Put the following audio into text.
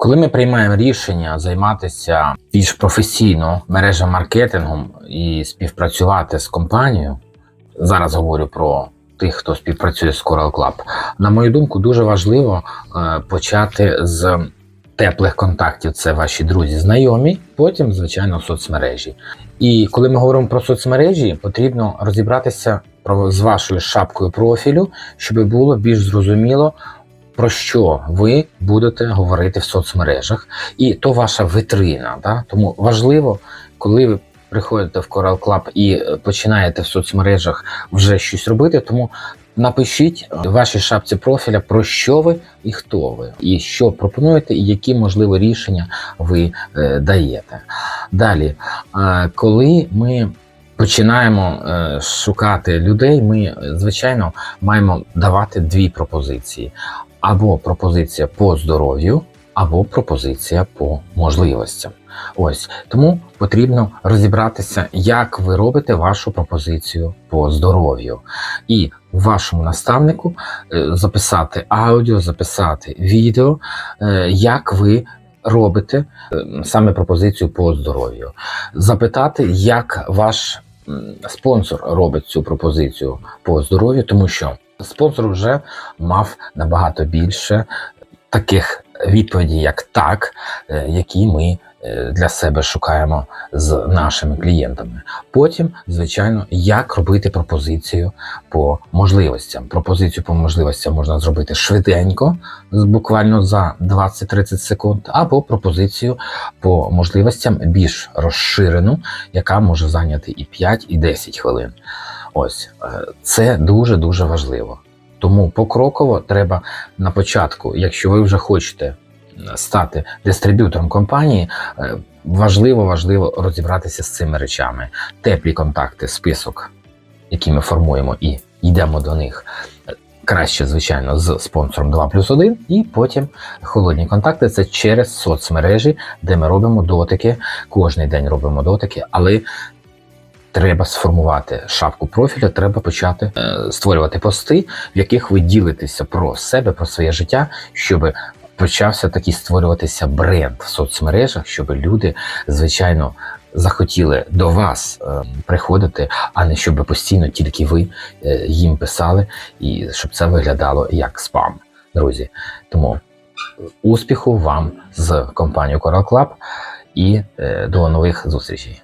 Коли ми приймаємо рішення займатися більш професійно мережа маркетингом і співпрацювати з компанією, зараз говорю про тих, хто співпрацює з Coral Club, на мою думку, дуже важливо е, почати з теплих контактів. Це ваші друзі, знайомі, потім, звичайно, соцмережі. І коли ми говоримо про соцмережі, потрібно розібратися про з вашою шапкою профілю, щоб було більш зрозуміло. Про що ви будете говорити в соцмережах, і то ваша витрина. Да? Тому важливо, коли ви приходите в Coral Club і е, починаєте в соцмережах вже щось робити, тому напишіть в вашій шапці профіля про що ви і хто ви, і що пропонуєте, і які можливі рішення ви е, даєте. Далі, е, коли ми починаємо е, шукати людей, ми е, звичайно маємо давати дві пропозиції: або пропозиція по здоров'ю, або пропозиція по можливостям. Ось тому потрібно розібратися, як ви робите вашу пропозицію по здоров'ю, і вашому наставнику е, записати аудіо, записати відео, е, як ви робите е, саме пропозицію по здоров'ю, запитати, як ваш спонсор робить цю пропозицію по здоров'ю, тому що спонсор вже мав набагато більше таких відповідей, як так, е, які ми е, для себе шукаємо з нашими клієнтами. Потім, звичайно, як робити пропозицію по можливостям. Пропозицію по можливостям можна зробити швиденько, буквально за 20-30 секунд, або пропозицію по можливостям більш розширену, яка може зайняти і 5, і 10 хвилин. Ось е, це дуже дуже важливо. Тому покроково треба на початку, якщо ви вже хочете стати дистриб'ютором компанії, е, важливо важливо розібратися з цими речами. Теплі контакти, список, який ми формуємо і йдемо до них. Е, Краще, звичайно, з спонсором 2 плюс 1, і потім холодні контакти це через соцмережі, де ми робимо дотики. Кожний день робимо дотики, але треба сформувати шапку профіля, треба почати е, створювати пости, в яких ви ділитеся про себе, про своє життя, щоб почався такий створюватися бренд в соцмережах, щоб люди, звичайно, захотіли до вас е, приходити, а не щоб постійно тільки ви е, їм писали, і щоб це виглядало як спам, друзі. Тому успіху вам з компанією Coral Club і до нових зустрічей.